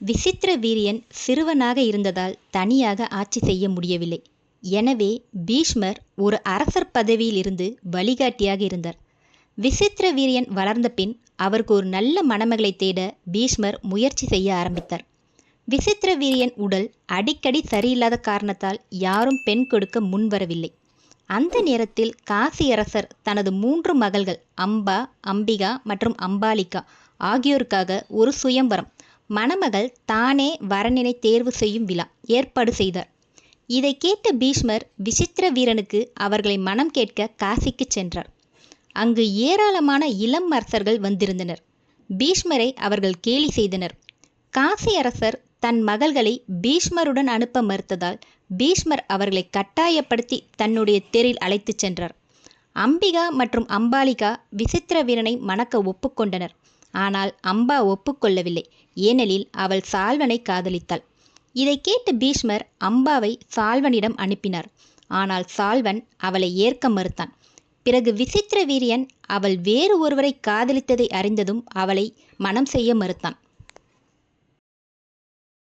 விசித்திர வீரியன் சிறுவனாக இருந்ததால் தனியாக ஆட்சி செய்ய முடியவில்லை. எனவே பீஷ்மர் ஒரு அரசர் பதவியில் இருந்து வழிகாட்டியாக இருந்தார். விசித்திர வீரியன் வளர்ந்த பின் அவருக்கு ஒரு நல்ல மணமகளை தேட பீஷ்மர் முயற்சி செய்ய ஆரம்பித்தார். விசித்திர வீரியன் உடல் அடிக்கடி சரியில்லாத காரணத்தால் யாரும் பெண் கொடுக்க முன்வரவில்லை அந்த நேரத்தில் காசி அரசர் தனது மூன்று மகள்கள் அம்பா அம்பிகா மற்றும் அம்பாலிகா ஆகியோருக்காக ஒரு சுயம்பரம் மணமகள் தானே வரனினை தேர்வு செய்யும் விழா ஏற்பாடு செய்தார். இதை கேட்ட பீஷ்மர் விசித்திர வீரனுக்கு அவர்களை மனம் கேட்க காசிக்கு சென்றார். அங்கு ஏராளமான இளம் அரசர்கள் வந்திருந்தனர். பீஷ்மரை அவர்கள் கேலி செய்தனர். காசி அரசர் தன் மகள்களை பீஷ்மருடன் அனுப்ப மறுத்ததால் பீஷ்மர் அவர்களை கட்டாயப்படுத்தி தன்னுடைய தெரில் அழைத்துச் சென்றார். அம்பிகா மற்றும் அம்பாலிகா விசித்திர வீரனை மணக்க ஒப்புக்கொண்டனர் ஆனால் அம்பா ஒப்புக்கொள்ளவில்லை. ஏனெனில் அவள் சால்வனை காதலித்தாள். இதை கேட்டு பீஷ்மர் அம்பாவை சால்வனிடம் அனுப்பினார். ஆனால் சால்வன் அவளை ஏற்க மறுத்தான். பிறகு விசித்திர வீரியன் அவள் வேறு ஒருவரை காதலித்ததை அறிந்ததும் அவளை மனம் செய்ய மறுத்தான்.